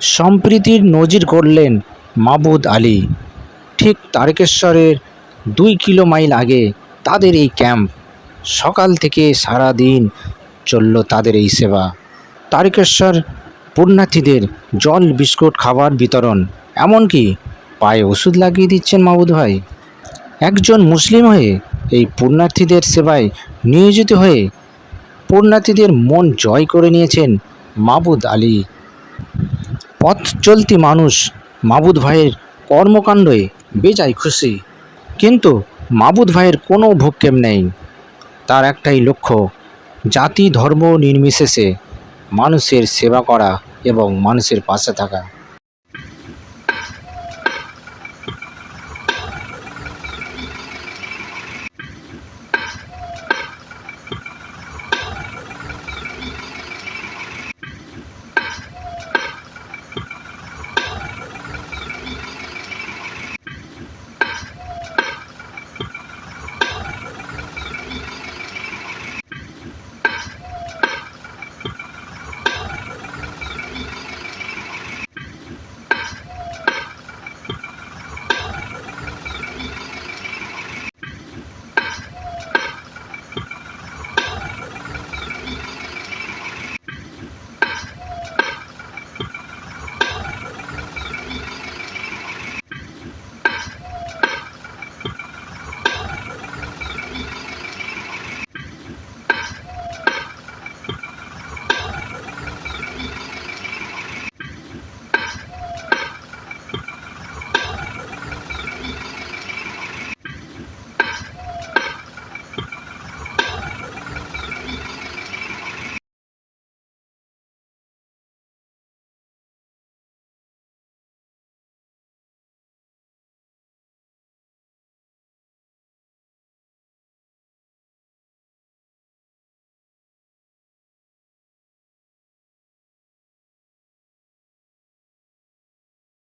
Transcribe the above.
সম্প্রীতির নজির করলেন মাবুদ আলী। ঠিক তারকেশ্বরের দুই কিলো মাইল আগে তাদের এই ক্যাম্প। সকাল থেকে সারা দিন চলল তাদের এই সেবা। তারকেশ্বর পুণ্যার্থীদের জল, বিস্কুট, খাবার বিতরণ, এমনকি পায়ে ওষুধ লাগিয়ে দিচ্ছেন মাবুদ ভাই। একজন মুসলিম হয়ে এই পুণ্যার্থীদের সেবায় নিয়োজিত হয়ে পুণ্যার্থীদের মন জয় করে নিয়েছেন মাবুদ আলী। পথ চলতি মানুষ মাবুদ ভাইয়ের কর্মকাণ্ডে বেজায় খুশি। কিন্তু মাবুদ ভাইয়ের কোনো ভূক্ষেপ নেই। তার একটাই লক্ষ্য, জাতি ধর্ম নির্বিশেষে মানুষের সেবা করা এবং মানুষের পাশে থাকা।